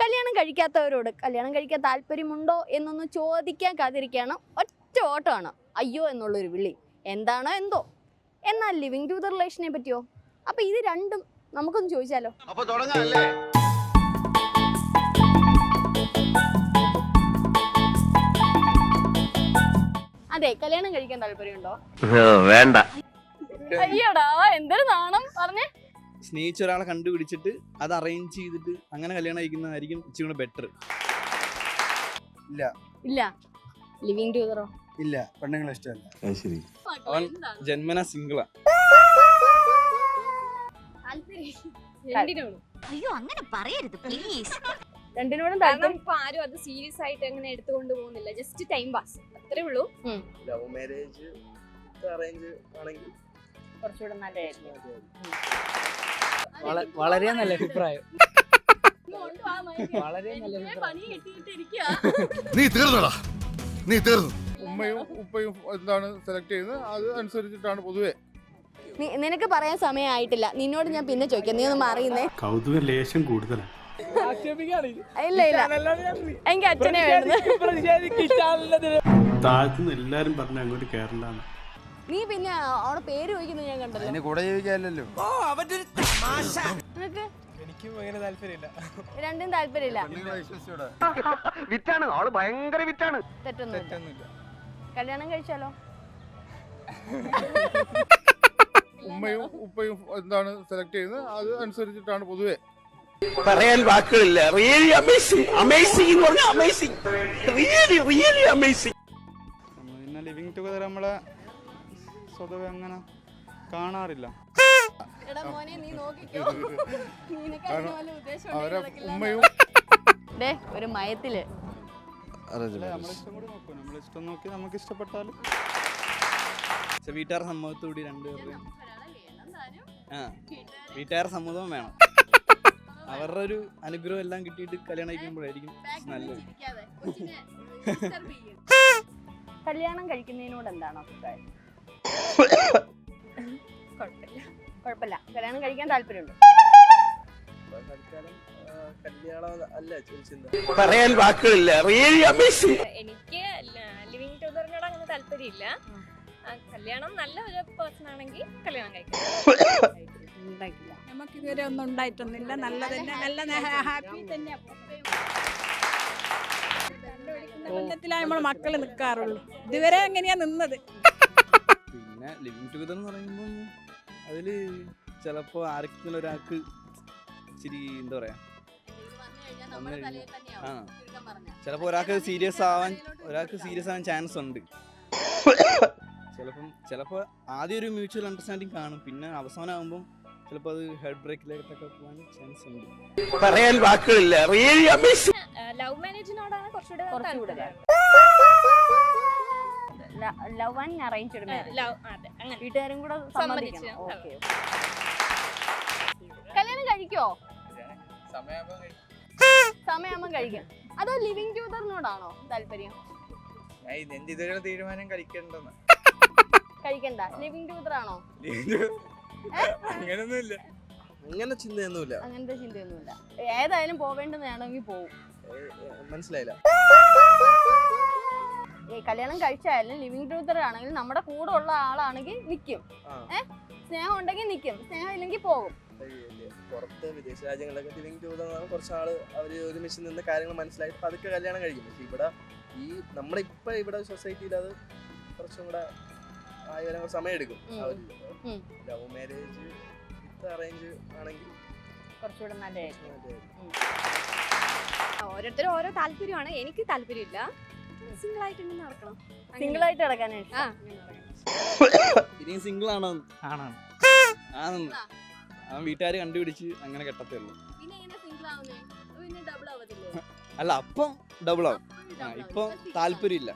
കല്യാണം കഴിക്കാത്തവരോട് കല്യാണം കഴിക്കാൻ താല്പര്യമുണ്ടോ എന്നൊന്ന് ചോദിക്കാൻ കാത്തിരിക്കുകയാണ്. ഒറ്റ ഓട്ടമാണ്. അയ്യോ എന്നുള്ളൊരു വിളി. എന്താണോ എന്തോ. എന്നാൽ ലിവിങ് ടു ദ റിലേഷനെ പറ്റിയോ? അപ്പൊ ഇത് രണ്ടും നമുക്കൊന്ന് ചോദിച്ചാലോ? അപ്പൊ തുടങ്ങാല്ലേ? അതെ കല്യാണം കഴിക്കാൻ താല്പര്യമുണ്ടോ? വേണ്ട. അയ്യോടാ എന്തൊരു നാണം. പറഞ്ഞേ. സ്നേഹിച്ച ഒരാളെ കണ്ടുപിടിച്ചിട്ട് അത് അറേഞ്ച് ചെയ്തിട്ട് അങ്ങനെ കല്യാണം കഴിക്കുന്നതായിരിക്കും ഇച്ചിരി കൂടെ ബെറ്റർ ഇല്ല. ഇല്ല. ലിവിങ് ടുഗറോ ഇല്ല. പെണ്ണുങ്ങളെ ഇഷ്ടമല്ല. ശരി. അവൻ ജന്മന സിംഗിളാ അയ്യോ അങ്ങനെ പറയരുത് പ്ലീസ് രണ്ടിനോടും കാരണം ഇപ്പൊ ആരും അത് സീരിയസ് ആയിട്ട് അങ്ങനെ എടുത്തുകൊണ്ട് പോകുന്നില്ല. ജസ്റ്റ് ടൈം പാസ് അത്രേ ഉള്ളൂ. ലവ് മാരേജ് അറേഞ്ച് ആണെങ്കിൽ കുറച്ചുകൂടെ നല്ലതായിരിക്കും. വളരെ നല്ല അഭിപ്രായം. വളരെ നല്ല നീ തീർന്നടാ. നീ തീർന്നു. ഉമ്മയും ഉപ്പയും എന്താണ് സെലക്ട് ചെയ്യുന്നത്? അത് അനുസരിച്ചിട്ടാണ് പൊതുവെ. നിനക്ക് പറയാൻ സമയമായിട്ടില്ല. നിന്നോട് ഞാൻ പിന്നെ ചോദിക്കാം. നീ ഒന്ന് മാറിയുന്നേ കൗതുക ലേശം കൂടുതലാണ് ഇല്ല ഇല്ല. എനിക്ക് അച്ഛനെ വേണ്ടത്. എല്ലാരും പറഞ്ഞ് അങ്ങോട്ട് കേരളാണ് നീ പിന്നെ അവിടെ പേര് ചോദിക്കുന്നത് ഞാൻ കണ്ടല്ലോ. അതിന് കൂടെ ജീവിക്കാമല്ലോ നിനക്ക് എനിക്കും അങ്ങനെ താല്പര്യമില്ല. രണ്ടും താല്പര്യമില്ല. വിറ്റാണ്. ആൾ ഭയങ്കര വിറ്റാണ്. തെറ്റൊന്നുമില്ല. കല്യാണം കഴിച്ചാലോ? ഉമ്മയും ഉപ്പയും എന്താണ് സെലക്ട് ചെയ്യുന്നത്? അത് അനുസരിച്ചിട്ടാണ് പൊതുവെ. പറയാൻ വാക്കുകളില്ല. റിയലി അമേസിംഗ് അമേസിംഗ് എന്ന് പറഞ്ഞാൽ അമേസിംഗ് റിയലി റിയലി അമേസിംഗ് പിന്നെ ലിവിങ് ടുഗദർ നമ്മളെ സ്വതവേ അങ്ങനെ കാണാറില്ല. എടാ മോനെ നീ നോക്കിക്കോ. നിനക്ക് കാരണം അതിന് വല്ല ഉദ്ദേശം അവരെ ഉണ്ടെങ്കിൽ നടക്കില്ല. ഉമ്മയും ദേ ഒരു മയത്തിൽ. നമ്മളെ കൂടി നോക്കും നമ്മളെ ഇഷ്ടം നോക്കി നമുക്ക് ഇഷ്ടപ്പെട്ടാൽ വീട്ടുകാരുടെ സമ്മതത്തോടി രണ്ടുപേരുടെയും ആ വീട്ടുകാരുടെ സമ്മതവും വേണം. അവരുടെ ഒരു അനുഗ്രഹം എല്ലാം കിട്ടിയിട്ട് കല്യാണം കഴിക്കുമ്പോഴായിരിക്കും നല്ലത്. കല്യാണം കഴിക്കുന്നതിനോട് എന്താണ് അഭിപ്രായം? കുഴപ്പമില്ല. കുഴപ്പമില്ല. കല്യാണം കഴിക്കാൻ താല്പര്യമുണ്ട്. പറയാൻ വാക്കുകളില്ല. എനിക്ക് ലിവിങ് ടുഗറിനോട് അങ്ങനെ താല്പര്യമില്ല. കല്യാണം നല്ല ഒരു പേഴ്സൺ ആണെങ്കിൽ കല്യാണം കഴിക്കാം. നമുക്ക് ഇതുവരെ ഒന്നും ഉണ്ടായിട്ടൊന്നുമില്ല. നല്ല തന്നെ നല്ല ഹാപ്പി തന്നെ ബന്ധത്തിലായ നമ്മൾ മക്കൾ നിൽക്കാറുള്ളൂ ഇതുവരെ എങ്ങനെയാ നിന്നത്? പിന്നെ ലിവിങ് ടുഗദർ എന്ന് പറയുമ്പം അതിൽ ചിലപ്പോൾ ആർക്കെങ്കിലും ഒരാൾക്ക് ഇച്ചിരി എന്താ പറയാ ആ. ചിലപ്പോൾ ഒരാൾക്ക് സീരിയസ് ആവാൻ ഒരാൾക്ക് സീരിയസ് ആവാൻ ചാൻസ് ഉണ്ട്. ചിലപ്പം ചിലപ്പോൾ ആദ്യം ഒരു മ്യൂച്വൽ അണ്ടർസ്റ്റാൻഡിങ് കാണും. പിന്നെ അവസാനമാകുമ്പം ചിലപ്പോൾ അത് ഹെഡ് ബ്രേക്കിലേക്കൊക്കെ പോകാൻ ചാൻസ് ഉണ്ട്. പറയാൻ വാക്കുകളില്ല. ലവ് മാരേജിനോടാണ് കുറച്ചുകൂടെ. Love and arranged marriage love അതെ അങ്ങനെ. വീട്ടുകാരും കൂടെ സമ്മതിക്കണം. ഓക്കെ കല്യാണം കഴിക്കോ? സമയമാകുമ്പോ കഴിക്കും. അതോ ലിവിങ് ടൂതറിനോടാണോ താല്പര്യം? തീരുമാനം കഴിക്കണ്ടെന്ന്. കഴിക്കണ്ട. ലിവിങ് ടൂതറാണോ ആണോ അങ്ങനൊന്നുമില്ല. അങ്ങനെ ചിന്തയൊന്നുമില്ല. അങ്ങനത്തെ ചിന്തയൊന്നുമില്ല. ഏതായാലും പോവേണ്ടതാണെങ്കിൽ പോവും. മനസ്സിലായില്ല. കല്യാണം കഴിച്ചായാലും ലിവിങ് ടൂതർ ആണെങ്കിൽ നമ്മുടെ കൂടെ ഉള്ള ആളാണെങ്കിൽ നിൽക്കും സ്നേഹം ഉണ്ടെങ്കിൽ നിൽക്കും സ്നേഹം ഇല്ലെങ്കിൽ പോകും. പുറത്ത് വിദേശ രാജ്യങ്ങളിലൊക്കെ ലിവിങ് ട്രൂത്തറാണ് കുറച്ച് ആൾ അവർ ഒരുമിച്ച് നിന്ന് കാര്യങ്ങൾ മനസ്സിലായിട്ട് പതുക്കെ കല്യാണം കഴിക്കും. പക്ഷെ ഇവിടെ ഈ നമ്മുടെ ഇപ്പൊ ഇവിടെ സൊസൈറ്റിയിൽ അത് കുറച്ചും കൂടെ ആയി വരാൻ സമയം എടുക്കും. ലവ് മാരേജ് വിത്ത് അറേഞ്ച് ആണെങ്കിൽ കുറച്ചുകൂടെ നല്ലതായിരിക്കും. നല്ലതായിരിക്കും. ഓരോരുത്തരും ഓരോ താല്പര്യമാണ്. എനിക്ക് താല്പര്യമില്ല. സിംഗിൾ ആയിട്ട് നടക്കണം. സിംഗിൾ ആയിട്ട് കിടക്കാനാണ് ഇഷ്ടം. ഇനിയും സിംഗിൾ ആണോ ആണാണ്. ആണെന്ന്. അവൻ വീട്ടുകാർ കണ്ടുപിടിച്ച് അങ്ങനെ കെട്ടത്തേ ഉള്ളൂ. അല്ല അപ്പം ഡബിൾ ആവും. ഇപ്പം താല്പര്യമില്ല?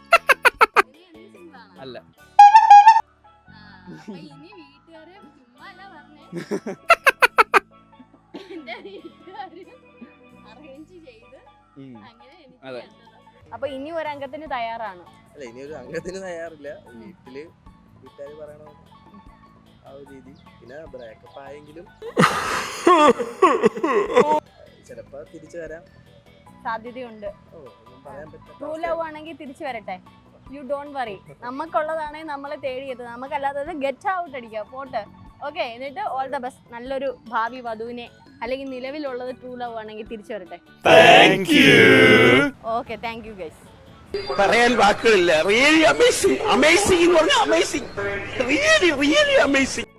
അല്ല. അതെ. അപ്പൊ ഇനി ഒരു അംഗത്തിന് തയ്യാറാണ്. അല്ല ഇനി ഒരു അംഗത്തിന് തയ്യാറില്ല. വീട്ടിൽ വീട്ടുകാർ പറയണ ആ ഒരു രീതി. പിന്നെ ബ്രേക്കപ്പ് ആയെങ്കിലും ചിലപ്പോ തിരിച്ചു വരാം. സാധ്യതയുണ്ട്. ട്രൂ ലവ് ആണെങ്കിൽ തിരിച്ചു വരട്ടെ. യു ഡോണ്ട് വറി നമുക്കുള്ളതാണെങ്കിൽ നമ്മളെ തേടിയത്. നമുക്കല്ലാത്തത് ഗെറ്റ് ഔട്ട് അടിക്കുക പോട്ട്. ഓക്കെ എന്നിട്ട് ഓൾ ദ ബെസ്റ്റ് നല്ലൊരു ഭാവി വധുവിനെ അല്ലെങ്കിൽ നിലവിലുള്ളത് ട്രൂ ലവ് ആണെങ്കിൽ തിരിച്ചു വരട്ടെ. ഓക്കെ താങ്ക് യു ഗൈസ് പറയാൻ വാക്കുകളില്ല. റിയലി അമേസിംഗ് അമേസിംഗ് എന്ന് പറഞ്ഞാൽ അമേസിംഗ് റിയലി റിയലി അമേസിംഗ്